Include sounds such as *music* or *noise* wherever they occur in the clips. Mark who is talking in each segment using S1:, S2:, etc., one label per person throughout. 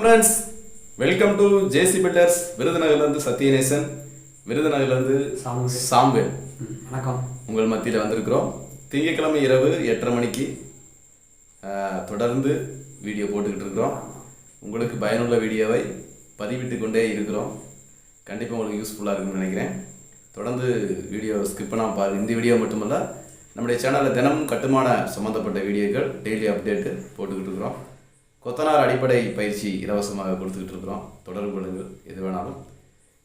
S1: Friends welcome to JC builders விருதுநகர்லேருந்து Sathyanesan விருதுநகர்லேருந்து
S2: hmm, வணக்கம்.
S1: உங்கள் மத்தியில் வந்திருக்கிறோம். திங்கட்கிழமை இரவு எட்டரை மணிக்கு தொடர்ந்து வீடியோ போட்டுக்கிட்டு இருக்கிறோம். உங்களுக்கு பயனுள்ள வீடியோவை பதிவிட்டு கொண்டே இருக்கிறோம். கண்டிப்பாக உங்களுக்கு யூஸ்ஃபுல்லாக இருக்கும்னு நினைக்கிறேன். தொடர்ந்து வீடியோ ஸ்கிப் பண்ணாமல் பாருங்கள் இந்த வீடியோ மட்டுமல்ல நம்முடைய சேனலில் தினமும் கட்டுமான சம்மந்தப்பட்ட வீடியோக்கள் டெய்லி அப்டேட்டு போட்டுக்கிட்டு இருக்கிறோம். கொத்தனார் அடிப்படை பயிற்சி இலவசமாக கொடுத்துக்கிட்டு இருக்கிறோம். தொடர்பு கொள்ளுங்கள் எது வேணாலும்.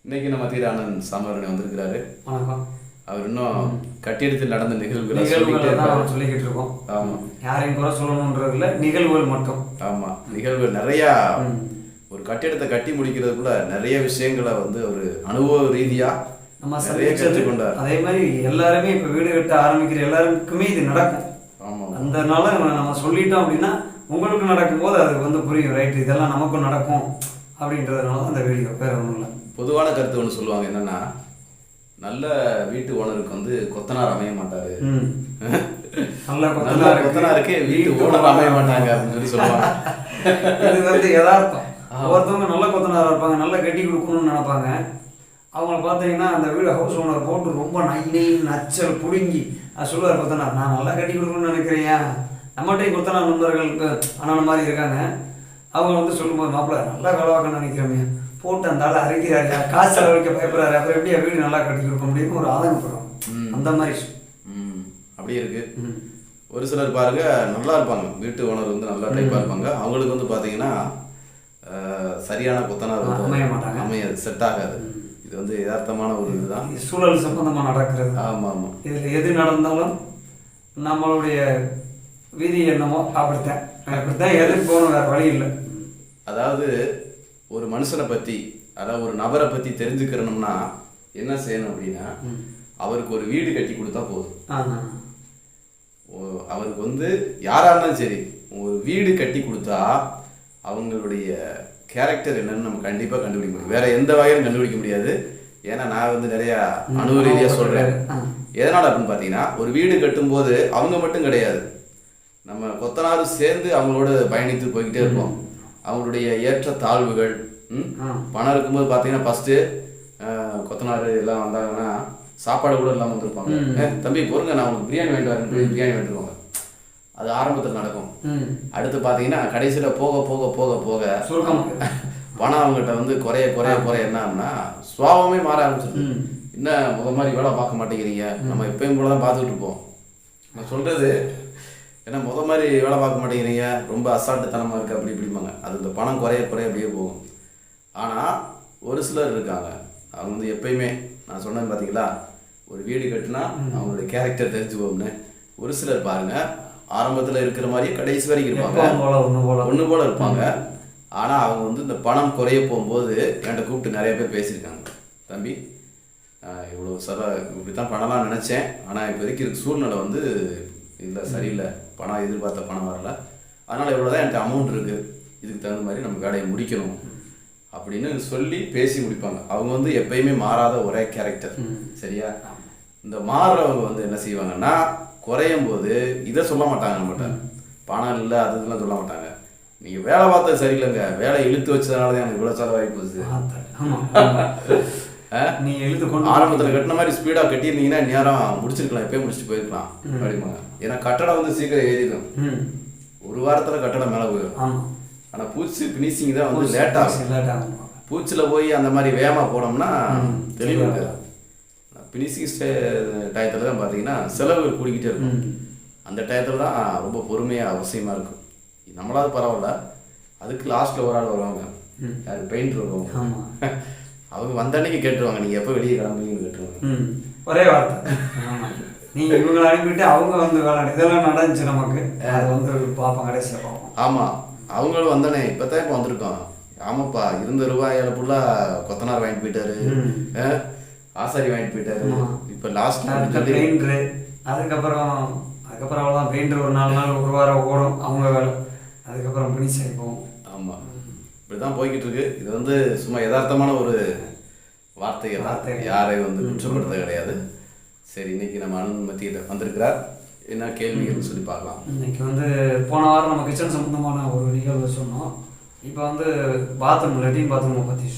S1: இன்னைக்கு நம்ம தீரானந்த் சாமரனை வந்திருக்கிறாரு.
S2: வணக்கம்.
S1: அவர் இன்னும் கட்டிடத்தில் நடந்த நிகழ்வுகளை சொல்லிக்கிட்டே
S2: நிகழ்வுகளை இருக்கோம்.
S1: ஆமா.
S2: யாரையும் குறை சொல்லணுன்றதுல நிகழ்வுகள் மட்டும்.
S1: ஆமா. நிகழ்வு நிறையா. ஒரு கட்டிடத்தை கட்டி முடிக்கிறதுக்குள்ள நிறைய விஷயங்களை வந்து ஒரு அனுபவ ரீதியா
S2: நம்ம
S1: நிறைய கற்றுக்கொண்டார்.
S2: அதே மாதிரி எல்லாருமே இப்போ வீடு கட்ட ஆரம்பிக்கிற எல்லாருக்குமே இது நடக்கும்.
S1: ஆமா.
S2: அதனால நம்ம சொல்லிட்டோம் அப்படின்னா உங்களுக்கு நடக்கும்போது அது வந்து புரியும் ரைட் இதெல்லாம் நமக்கும் நடக்கும் அப்படின்றதுனால தான் அந்த வீடியோ வேற ஒன்றும் இல்லை.
S1: பொதுவான கருத்து ஒன்று சொல்லுவாங்க என்னன்னா நல்ல வீட்டு ஓனருக்கு வந்து கொத்தனார் அமைய மாட்டாரு.
S2: நல்ல *laughs*
S1: நல்ல
S2: கொத்தனாருக்கு
S1: வீட்டு ஓனர் அமைய மாட்டாங்க அப்படின்னு சொல்லி சொல்லுவாங்க. *laughs*
S2: இது வந்து யதார்த்தம். ஒருத்தவங்க நல்ல கொத்தனாரா இருப்பாங்க நல்லா கட்டி கொடுக்கணும்னு நினைப்பாங்க. அவங்கள பார்த்தீங்கன்னா அந்த வீடு ஹவுஸ் ஓனர் போட்டு ரொம்ப நை நை நச்சல் புடுங்கி அது சொல்லுவார் கொத்தனார் நான் நல்லா கட்டி கொடுக்கணும்னு நினைக்கிறேன் நம்மகிட்டையும் கொத்தனார் நண்பர்களுக்கு அண்ணன் மாதிரி இருக்காங்க. அவங்க வந்து சொல்லும்போது மாப்பிள்ள நல்லா கலவாக்கணும்னு நினைக்கிறோமே. போட்டு அந்த ஆள் அரைக்கிறாரு காசு செலவழிக்க பயப்படுறாரு. அப்புறம் எப்படி வீடு நல்லா கட்டி கொடுக்க முடியும்னு ஒரு ஆதங்கப்படுறோம். அந்த மாதிரி
S1: ம். அப்படியே இருக்கு. ஒரு சிலர் பாருங்க நல்லா இருப்பாங்க. வீட்டு ஓனர் வந்து நல்லா டைப்பாக இருப்பாங்க. அவங்களுக்கு வந்து பார்த்தீங்கன்னா சரியான கொத்தனார் வந்து
S2: அமைய மாட்டாங்க.
S1: அமையாது செட் ஆகாது. இது வந்து யதார்த்தமான ஒரு இதுதான்.
S2: இது சூழல் சம்பந்தமா நடக்கிறது.
S1: ஆமா ஆமா
S2: இதில் எது நடந்தாலும் நம்மளுடைய விதி என்னமோ அப்படித்தான். அப்படித்தான் எதுக்கு போகணும் வேற வழி இல்லை.
S1: அதாவது ஒரு மனுஷனை பத்தி அதாவது ஒரு நபரை பத்தி தெரிஞ்சுக்கிறணும்னா என்ன செய்யணும் அப்படின்னா அவருக்கு ஒரு வீடு கட்டி கொடுத்தா போதும். அவருக்கு வந்து யாரா இருந்தாலும் சரி ஒரு வீடு கட்டி கொடுத்தா அவங்களுடைய கேரக்டர் என்னன்னு நம்ம கண்டிப்பா கண்டுபிடிக்க முடியும். வேற எந்த வகையிலும் கண்டுபிடிக்க முடியாது. ஏன்னா நான் வந்து நிறைய அனுபவ ரீதியா சொல்றேன்.
S2: ஆ.
S1: எதனால அப்படின்னு பார்த்தீங்கன்னா ஒரு வீடு கட்டும்போது அவங்க மட்டும் கிடையாது. நம்ம கொத்தனாரும் சேர்ந்து அவங்களோட பயணித்து போய்கிட்டே இருப்போம். அவங்களுடைய ஏற்ற தாழ்வுகள். பணம் இருக்கும்போது பார்த்தீங்கன்னா ஃபஸ்ட்டு கொத்தனார் எல்லாம் வந்தாங்கன்னா சாப்பாடு கூட இல்லாமல் வந்திருப்பாங்க. "ஏ, தம்பி பொறுங்க நான் உங்களுக்கு பிரியாணி வாங்கிட்டு வரேன் பிரியாணி வாங்கிட்டு அது ஆரம்பத்தில் நடக்கும். அடுத்து பார்த்தீங்கன்னா கடைசியில் போக போக போக போக பணம் அவங்ககிட்ட வந்து குறைய குறைய குறைய என்ன ஆகும்னா சுவாபமே மாற ஆரம்பிச்சிருது.
S2: ம்.
S1: என்ன முத மாதிரி வேலை பார்க்க மாட்டேங்கிறீங்க? நம்ம எப்பயும் போல தான் பார்த்துக்கிட்டு இருப்போம். நான் சொல்றது ஏன்னா முத மாதிரி வேலை பார்க்க மாட்டேங்கிறீங்க. ரொம்ப அசால்ட்டுத்தனமாக இருக்கு அப்படி இப்படிம்பாங்க. அது இந்த பணம் குறைய குறைய அப்படியே போகும். ஆனால் ஒரு சிலர் இருக்காங்க. அவங்க வந்து எப்பயுமே நான் சொன்னேன் பார்த்தீங்களா ஒரு வீடு கட்டினா அவங்களுடைய கேரக்டர் தெரிஞ்சு போகும்னு ஒரு சிலர் பாருங்க ஆரம்பத்தில் இருக்கிற மாதிரியே கடைசி வரைக்கும் இருப்பாங்க.
S2: ஒன்று போல.
S1: இருப்பாங்க. ஆனால் அவங்க வந்து இந்த பணம் குறைய போகும்போது என்கிட்ட கூப்பிட்டு நிறைய பேர் பேசியிருக்காங்க. தம்பி இவ்வளோ சர இப்படி தான் பண்ணலாம்னு நினச்சேன். ஆனால் இப்போ வரைக்கும் சூழ்நிலை வந்து இல்லை சரியில்லை. பணம் எதிர்பார்த்த பணம் வரல. அதனால் இவ்வளோ தான் என்கிட்ட அமௌண்ட் இருக்குது இதுக்கு தகுந்த மாதிரி நம்ம வேலையை முடிக்கணும். அப்படின்னு சொல்லி பேசி முடிப்பாங்க. அவங்க வந்து எப்பயுமே மாறாத ஒரே கேரக்டர் சரியா? இந்த மாறுறவங்க வந்து என்ன செய்வாங்கன்னா குறையும் போது இதை சொல்ல மாட்டாங்க நம்மகிட்ட. பணம் இல்லை அது இதெல்லாம் சொல்ல மாட்டாங்க. நீங்கள் வேலை பார்த்தது சரியில்லைங்க. வேலை இழுத்து வச்சதுனால தான் எனக்கு இவ்வளோ செலவாகி போச்சு.
S2: நீ எழுத்து கொண்டு
S1: ஆரம்பத்தில் கட்டின மாதிரி ஸ்பீடாக கட்டியிருந்தீங்கன்னா நேரம் முடிச்சிருக்கலாம் எப்பயும் முடிச்சுட்டு போயிருக்கலாம் அப்படிம்பாங்க. ஏன்னா கட்டடம் வந்து சீக்கிரம் ஏறிடும்.
S2: ம்.
S1: ஒரு வாரத்தில் கட்டடம் மேலே போயிடும். ஆனால் பூச்சி ஃபினிஷிங் தான் வந்து லேட் ஆகும்.
S2: லேட் ஆகும்
S1: பூச்சில் போய் அந்த மாதிரி வேகமாக போனோம்னா
S2: ம்,
S1: தெளிவு
S2: சரியா
S1: இருக்காது. ஃபினிஷிங் ஸ்டே டயத்தில் தான் பார்த்தீங்கன்னா செலவுகள் கூடிக்கிட்டே இருக்கும். அந்த டயத்தில் தான் ரொம்ப பொறுமையாக அவசியமாக இருக்கும். நம்மளாவது பரவாயில்ல. அதுக்கு லாஸ்ட்டில் ஒரு ஆள் வருவாங்க. யார்? பெயிண்டர் வருவாங்க. *laughs* அவங்க வந்த அன்னைக்கு கேட்டுருவாங்க. நீங்கள் எப்போ வெளியே கிளம்புவீங்கன்னு கேட்டுருவாங்க.
S2: ஒரே வார்த்தை. ஆமா. நீங்க இவங்களை அனுப்பிட்டு அவங்க வந்து விளையாடு. இதெல்லாம் நடந்துச்சு நமக்கு. அது வந்து பார்ப்போம் கடைசியில் பார்ப்போம்
S1: ஆமாம் அவங்களும் வந்தானே இப்போ தான் இப்போ வந்திருக்கோம். ஆமாப்பா இருந்த ரூபாயில ஃபுல்லாக கொத்தனார் வாங்கிட்டு போயிட்டாரு. ஆசாரி வாங்கிட்டு போயிட்டாரு. இப்போ லாஸ்ட்
S2: பெயிண்டரு அதுக்கப்புறம் அதுக்கப்புறம் அவ்வளோதான் பெயிண்டர் ஒரு நாலு நாள் ஒரு வாரம் ஓடும். அவங்க வேலை. அதுக்கப்புறம் பினிஷ் ஆகி போகும்
S1: ஆமாம் இப்படி தான் போய்கிட்டு இருக்கு இது வந்து சும்மா யதார்த்தமான ஒரு வார்த்தைகள் தான்
S2: வார்த்தைகள்.
S1: யாரையும் வந்து குற்றப்படுத்த கிடையாது. சரி இன்னைக்கு நம்ம அனுமதியில் வந்திருக்கிறார். என்ன கேள்விகள்னு சொல்லி பார்க்கலாம்.
S2: இன்னைக்கு வந்து போன வாரம் நம்ம கிச்சன் சம்பந்தமான ஒரு நிகழ்வு சொன்னோம். இப்போ வந்து பாத்ரூம் லெட்டின் பாத்ரூமை பற்றி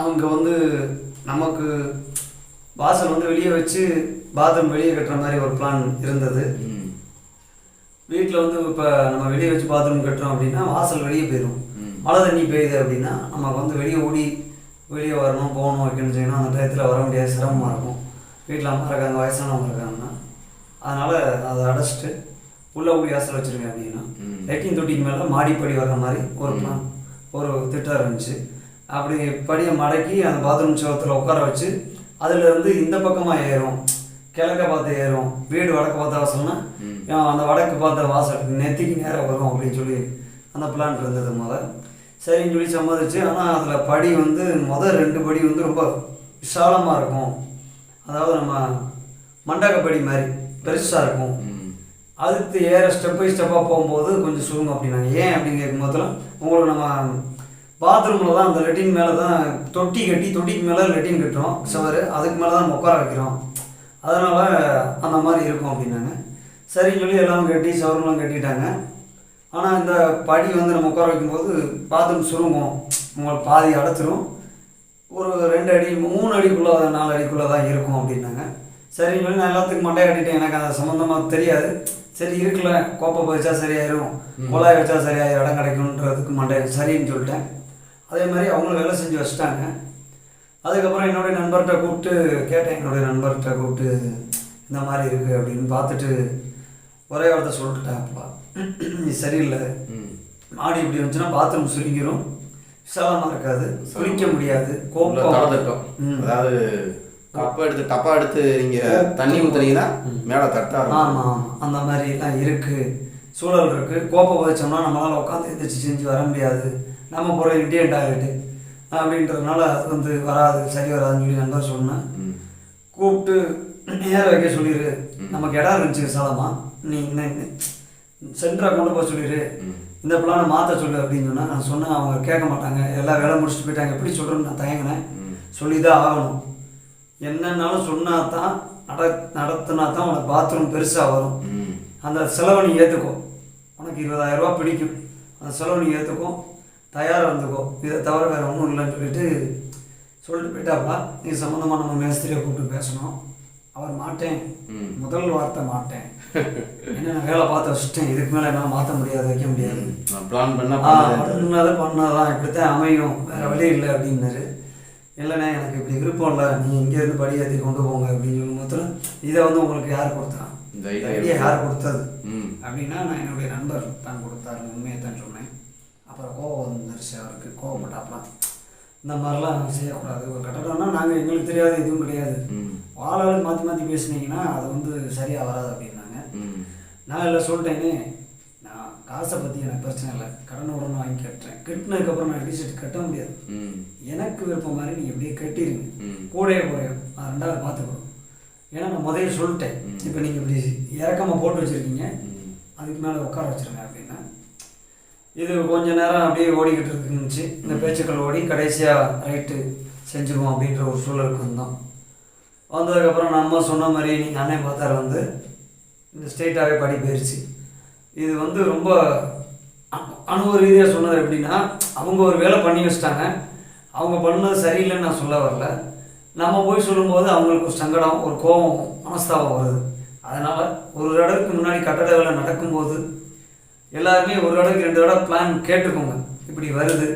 S2: அவங்க வந்து நமக்கு வாசல் வந்து வெளியே வச்சு பாத்ரூம் வெளியே கட்டுற மாதிரி ஒரு பிளான் இருந்தது. வீட்டில் வந்து இப்போ நம்ம வெளியே வச்சு பாத்ரூம் கட்டுறோம் அப்படின்னா வாசல் வெளியே போயிடும் மழை தண்ணி பெய்யுது அப்படின்னா நமக்கு வந்து வெளியே ஓடி வெளியே வரணும் போகணும் வைக்கணும் செய்யணும் அந்த டயத்தில் வர முடியாது சிரமமாக இருக்கும். வீட்டில் அம்மா இருக்காங்க வயசானவங்க இருக்காங்கன்னா அதனால் அதை அடைச்சிட்டு உள்ளே ஓடி வாசல் வச்சுருங்க அப்படின்னா
S1: ம்.
S2: லெட்டின் தொட்டிக்கு மேலே மாடிப்படி வர்ற மாதிரி ஒரு பிளான் ஒரு திட்டம் இருந்துச்சு. அப்படி படியை மடக்கி அந்த பாத்ரூம் சுவத்தில் உட்கார வச்சு அதுல இருந்து இந்த பக்கமாக ஏறும். கிழக்க பார்த்து ஏறும். வீடு வடக்கு பார்த்த. அஹ் அந்த வடக்கு பார்த்த வாசல் நெத்திக்கு நேராக வரும் அப்படின்னு சொல்லி அந்த பிளான் இருந்தது முத சரின்னு சொல்லி சம்மதிச்சு ஆனால் அதில் படி வந்து முத ரெண்டு படி வந்து ரொம்ப விசாலமாக இருக்கும். அதாவது நம்ம மண்டகப்படி மாதிரி பெருசாக இருக்கும். அடுத்து ஏற ஸ்டெப் பை ஸ்டெப்பாக போகும்போது கொஞ்சம் சுருங்கும் அப்படின்னாங்க. ஏன் அப்படின்னு கேட்கும்போதுல உங்களுக்கு நம்ம பாத்ரூமில் தான் அந்த லெட்டின் மேலே தான் தொட்டி கட்டி தொட்டிக்கு மேலே லெட்டின் கட்டுறோம் சவரு அதுக்கு மேலே தான் உட்கார வைக்கிறோம். அதனால் அந்த மாதிரி இருக்கும் அப்படின்னாங்க. சரின்னு சொல்லி எல்லாம் கட்டி சவரெலாம் கட்டிட்டாங்க. ஆனால் இந்த படி வந்து நம்ம உட்கார வைக்கும்போது பாத்ரூம் சுருங்கும். உங்களுக்கு பாதி அடைச்சிரும். ஒரு ரெண்டு அடி மூணு அடிக்குள்ளே நாலு அடிக்குள்ளே தான் இருக்கும் அப்படின்னாங்க. சரின்னு சொல்லி நான் எல்லாத்துக்கும் மண்டையை கட்டிட்டேன். எனக்கு அது சம்மந்தமாக தெரியாது. சரி இருக்குல்ல. கோப்பை வச்சா சரியாயிரும். குழாய் வச்சா சரியாயிரும் இடம் கிடைக்கும்ன்றதுக்கு மண்டை சரின்னு சொல்லிட்டேன். அதே மாதிரி அவங்களும் வேலை செஞ்சு வச்சுட்டாங்க. அதுக்கப்புறம் என்னுடைய நண்பர்கிட்ட கூப்பிட்டு கேட்டேன். என்னுடைய நண்பர்கிட்ட கூப்பிட்டு இந்த மாதிரி இருக்குது அப்படின்னு பார்த்துட்டு ஒரே வார்த்தை சொல்லிட்டாப்பா இது சரியில்லை. மாடி இப்படி வந்துச்சுன்னா பாத்ரூம் சுருங்கிரும். விசாலமாக இருக்காது. குளிக்க முடியாது. கோப்பம்.
S1: அதாவது கப்பை எடுத்து டப்பா எடுத்து நீங்க தண்ணி ஊத்துனீங்கன்னா மேலே தட்டா
S2: ஆமாம் அந்த மாதிரிலாம் இருக்குது சூழல் இருக்குது கோப்பை பதிச்சோம்னா நம்மளால் உட்காந்து எந்திரிச்சு செஞ்சு வர முடியாது. நம்ம போகிற இண்டியன் டாய்லெட்டு அப்படின்றதுனால அது வந்து வராது சரி வராதுன்னு சொல்லி நண்பர் சொன்னேன். கூப்பிட்டு நேர வைக்க சொல்லிடு நமக்கு இடம் இருந்துச்சு விசாலமா. நீ இந்த சென்டராக கொண்டு போக சொல்லிடு இந்த பிளானை மாற்ற சொல்லு அப்படின்னு சொன்னா நான் சொன்னேன் அவங்க கேட்க மாட்டாங்க. எல்லா வேலை முடிச்சுட்டு போயிட்டாங்க. எப்படி சொல்கிறேன்னு நான் தயங்கினேன். சொல்லி தான் ஆகணும். என்னன்னாலும் சொன்னா தான் நட நடத்தினா தான் உனக்கு பாத்ரூம் பெருசாக வரும். அந்த செலவை நீ ஏற்றுக்கோ உனக்கு இருபதாயிரம் ரூபாய் பிடிக்கும். அந்த செலவை நீ ஏற்றுக்கோ தயாராக இருந்துக்கோ. இதை தவிர வேறு ஒன்றும் இல்லைன்னு சொல்லிட்டு சொல்லிட்டு போயிட்டாப்பா இது சம்மந்தமாக நம்ம மேஸ்திரியை கூப்பிட்டு பேசணும். அவர் மாட்டேன். முதல் வார்த்தை மாட்டேன். என்ன நான் வேலை பார்த்து வச்சுட்டேன் இதுக்கு மேலே என்னால் மாற்ற முடியாது வைக்க முடியாது.
S1: நான் பிளான் பண்ணா
S2: ஆ
S1: பண்ணது
S2: பண்ணதை பண்ணாதான் இப்படித்தான் அமையும். வேற வழி இல்லை அப்படின்னாரு. இல்லைண்ணே எனக்கு இப்படி விருப்பம் இல்லை. நீ இங்கேருந்து படி ஏற்றி கொண்டு போங்க அப்படின்னு மாத்திரம் இதை வந்து உங்களுக்கு யார் கொடுத்தா?
S1: இந்த
S2: ஐடியா யார் கொடுத்தது? அப்படின்னா நான் என்னுடைய நண்பர் தான் கொடுத்தாரு. உண்மையை தான் சொன்னேன். அப்புறம் கோவம் வந்துருச்சு அவருக்கு. கோவப்பட்டாப்பலாம் இந்த மாதிரிலாம் செய்யக்கூடாது. ஒரு கட்டடம்னா நாங்கள் எங்களுக்கு தெரியாது எதுவும் கிடையாது.
S1: ம்.
S2: ஆளாளு மாற்றி மாற்றி பேசுனீங்கன்னா அது வந்து சரியாக வராது அப்படின்னாங்க
S1: ம்
S2: நான் இல்லை சொல்லிட்டேனே. நான் காசை பற்றி எனக்கு பிரச்சனை இல்லை. கடன் உடனே வாங்கி கட்டுறேன். கட்டினதுக்கப்புறம் நான் டிஷர்ட் கட்ட முடியாது. எனக்கு விருப்பம் மாதிரி நீங்கள் எப்படியே கட்டிடுங்க கூடயே குறையும் நான் ரெண்டாவது பார்த்துக்கணும் ஏன்னா நான் முதல்ல சொல்லிட்டேன். இப்போ நீங்கள் இப்படி இறக்கமாக போட்டு வச்சுருக்கீங்க. அதுக்கு மேலே உட்கார வச்சிருங்க அப்படின்னா இது கொஞ்ச நேரம் அப்படியே ஓடிக்கிட்டு இருந்துச்சு. இந்த பேச்சுக்கள் ஓடி கடைசியாக ரைட்டு செஞ்சுருவோம் அப்படின்ற ஒரு சூழலுக்கு வந்தோம். வந்ததுக்கப்புறம் நம்ம சொன்ன மாதிரி நீங்கள் அண்ணன் பார்த்தாரு வந்து இந்த ஸ்டேட்டாகவே படி போயிடுச்சு இது வந்து ரொம்ப அனுபவ ரீதியாக சொன்னது எப்படின்னா அவங்க ஒரு வேலை பண்ணி வச்சிட்டாங்க. அவங்க பண்ணது சரியில்லைன்னு நான் சொல்ல வரல. நம்ம போய் சொல்லும்போது அவங்களுக்கு ஒரு சங்கடம் ஒரு கோபம் மனஸ்தாபம் வருது. அதனால் ஒரு தடவைக்கு முன்னாடி கட்டட வேலை நடக்கும்போது எல்லாருமே ஒரு தடவைக்கு ரெண்டு தடவை பிளான் கேட்டுக்கோங்க. இப்படி வருது.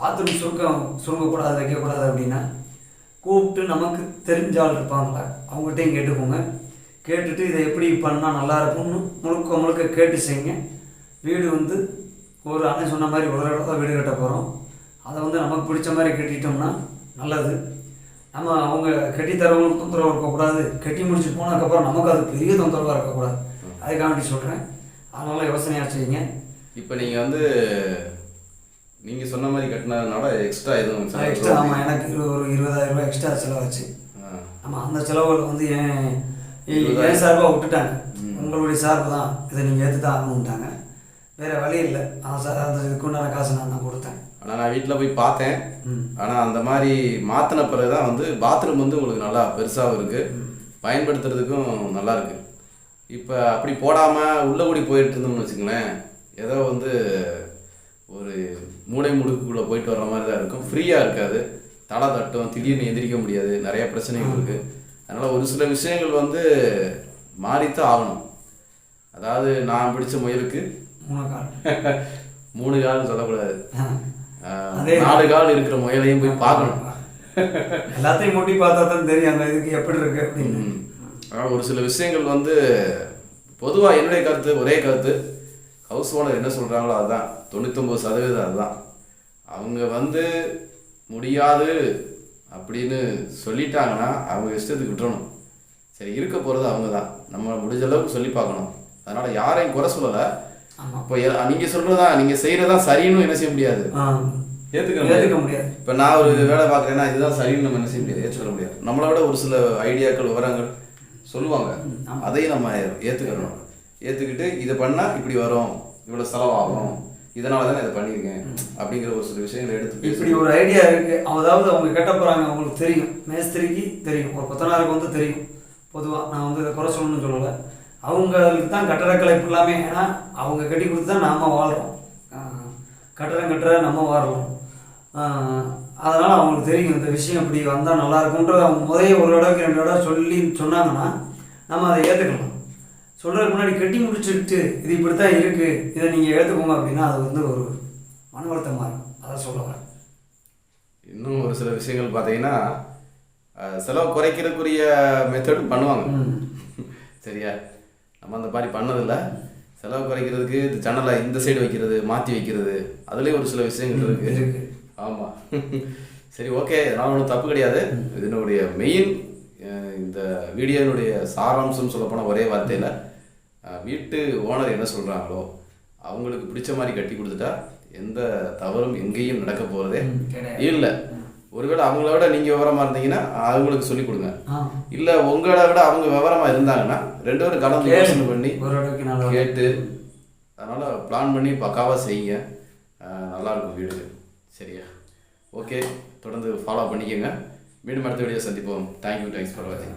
S2: பாத்ரூம் சுருக்கம் சுருங்கக்கூடாது வைக்கக்கூடாது அப்படின்னா கூப்பிட்டு நமக்கு தெரிஞ்ச ஆள் இருப்பாங்களே அவங்ககிட்டையும் கேட்டுக்கோங்க. கேட்டுட்டு இதை எப்படி பண்ணால் நல்லா இருக்கும்னு முழுக்க முழுக்க கேட்டு செய்யுங்க. வீடு வந்து ஒரு அண்ணன் சொன்ன மாதிரி ஒரு தான் வீடு கட்ட போகிறோம் அதை வந்து நமக்கு பிடிச்ச மாதிரி கட்டிட்டோம்னா நல்லது. நம்ம அவங்க கட்டி தரவங்களுக்கு தொந்தரவு இருக்கக்கூடாது. கட்டி முடிச்சு போனதுக்கப்புறம் நமக்கு அது பெரிய தொந்தரவாக இருக்கக்கூடாது. அதுக்காண்டி சொல்கிறேன் அதனால் யோசனையாக செய்யுங்க.
S1: இப்போ நீங்க வந்து நீங்க சொன்ன மாதிரி கட்டினதுனால எக்ஸ்ட்ரா எதுவும்
S2: எக்ஸ்ட்ரா ஆமாம் எனக்கு ஒரு இருபதாயிரம் ரூபாய் எக்ஸ்ட்ரா செலவாச்சு. ஆமாம் அந்த செலவுகள் வந்து ஏன்
S1: இருபதாயிரம்.
S2: என் சார்பாக விட்டுட்டாங்க. உங்களுடைய சார்பு தான். இதை நீங்கள் ஏற்று தான் ஆகணுன்ட்டாங்க வேறு வழி இல்லை. அந்த சா- அந்த இதுக்குண்டான காசு நான் தான் கொடுத்தேன்.
S1: ஆனா நான் வீட்டில் போய் பார்த்தேன்.
S2: ம்.
S1: ஆனா அந்த மாதிரி மாத்தின பிறகு தான் வந்து பாத்ரூம் வந்து உங்களுக்கு நல்லா பெருசாகவும் இருக்கு. பயன்படுத்துறதுக்கும் நல்லா இருக்கு. இப்போ அப்படி போடாம உள்ள கூடி போயிட்டு இருந்தோம்னு வச்சுங்களேன் ஏதோ வந்து ஒரு மூளை முடுக்குக்குள்ளே போயிட்டு வர்ற மாதிரி தான் இருக்கும் ஃப்ரீயாக இருக்காது. தலை தட்டும். திடீர்னு எந்திரிக்க முடியாது. நிறைய பிரச்சனைகள் இருக்குது அதனால் ஒரு சில விஷயங்கள் வந்து மாறித்தான் ஆகணும். அதாவது நான் பிடிச்ச முயலுக்கு
S2: மூணு கால். *laughs*
S1: மூணு கால்னு சொல்லக்கூடாது. நாலு கால் இருக்கிற முயலையும் போய் பார்க்கணும்.
S2: எல்லாத்தையும் முட்டி பார்த்தா தான் தெரியும் அந்த இதுக்கு எப்படி இருக்கு அப்படின்னு.
S1: ஆனால் ஒரு சில விஷயங்கள் வந்து பொதுவாக என்னுடைய கருத்து ஒரே கருத்து. ஹவுஸ் ஓனர் என்ன சொல்கிறாங்களோ அதுதான். தொண்ணூத்தொம்பது சதவீதம் அதுதான். அவங்க வந்து முடியாது அப்படின்னு சொல்லிட்டாங்கன்னா அவங்க இஷ்டத்துக்கு விட்டுறணும். சரி இருக்க போகிறது அவங்க தான் நம்ம முடிஞ்ச அளவுக்கு சொல்லி பார்க்கணும். அதனால் யாரையும் குறை சொல்லலை.
S2: ஆமா.
S1: இப்போ நீங்கள் சொல்கிறதா நீங்கள் செய்கிறதா சரின்னு என்ன செய்ய முடியாது. ஏற்றுக்க
S2: ஏத்துக்க முடியாது.
S1: இப்போ நான் ஒரு வேலை பார்க்குறேன்னா இதுதான் சரின்னு நம்ம என்ன செய்ய முடியாது? ஏற்றுக்க முடியாது. நம்மளை விட ஒரு சில ஐடியாக்கள் விவரங்கள் சொல்லுவாங்க. அதையும் நம்ம ஏற்றுக்கணும் ஏற்றுக்கிட்டு இதை பண்ணால் இப்படி வரும். இவ்வளோ செலவாகும். இதனால தான் இதை பண்ணியிருக்கேன் அப்படிங்கிற ஒரு சில விஷயங்களை எடுத்து
S2: இப்படி ஒரு ஐடியா இருக்கு. அதாவது அவங்க கட்ட போறாங்க அவங்களுக்கு தெரியும். மேஸ்திரிக்கு தெரியும். ஒரு கொத்தனாருக்கு வந்து தெரியும். பொதுவாக நான் வந்து இதை குறை சொல்லணும்னு சொல்லலை. அவங்களுக்கு தான் கட்டடக்கலை எல்லாமே. ஏன்னா அவங்க கட்டி கொடுத்து தான் நாம் வாழ்கிறோம் கட்டடம் கட்டுற நம்ம வாழ்கிறோம் அதனால் அவங்களுக்கு தெரியும் இந்த விஷயம் இப்படி வந்தால் நல்லா அவங்க முதல்ல ஒரு தடவைக்கு ரெண்டு தடவை சொல்லி சொன்னாங்கன்னா நம்ம அதை ஏற்றுக்கலாம் சொல்கிறதுக்கு முன்னாடி கட்டி முடிச்சுட்டு இது இப்படி தான் இருக்குது இதை நீங்கள் ஏற்றுக்கோங்க அப்படின்னா அது வந்து ஒரு மன வருத்தமாக இருக்கும். அதான் சொல்ல வரேன்.
S1: இன்னும் ஒரு சில விஷயங்கள் பார்த்தீங்கன்னா செலவு குறைக்கிறதுக்குரிய மெத்தடும் பண்ணுவாங்க. சரியா? நம்ம அந்த மாதிரி பண்ணதில்லை. செலவு குறைக்கிறதுக்கு இந்த ஜன்னலை இந்த சைடு வைக்கிறது மாற்றி வைக்கிறது அதுலேயும் ஒரு சில விஷயங்கள் இருக்குது
S2: இருக்கு.
S1: ஆமாம் சரி ஓகே. அதனால ஒன்றும் தப்பு கிடையாது. இதனுடைய மெயின் இந்த வீடியோனுடைய சாராம்சம் சொல்லப்போனால் ஒரே வார்த்தையில் வீட்டு ஓனர் என்ன சொல்கிறாங்களோ அவங்களுக்கு பிடிச்ச மாதிரி கட்டி கொடுத்துட்டா எந்த தவறும் எங்கேயும் நடக்க போகிறதே. இல்லை. ஒருவேளை அவங்கள விட நீங்கள் விவரமாக இருந்தீங்கன்னா அவங்களுக்கு சொல்லிக் கொடுங்க.
S2: இல்லை
S1: உங்களை விட அவங்க விவரமாக இருந்தாங்கன்னா ரெண்டு பேரும் கலந்து யோசனை பண்ணி கேட்டு அதனால் பிளான் பண்ணி பக்காவாக செய்யுங்க. அஹ் நல்லா இருக்கும் வீடு. சரியா? ஓகே தொடர்ந்து ஃபாலோ பண்ணிக்கோங்க. மீண்டும் அடுத்த வீடியோ சந்திப்போம். தேங்க்யூ தேங்க்ஸ் ஃபார் வாட்சிங்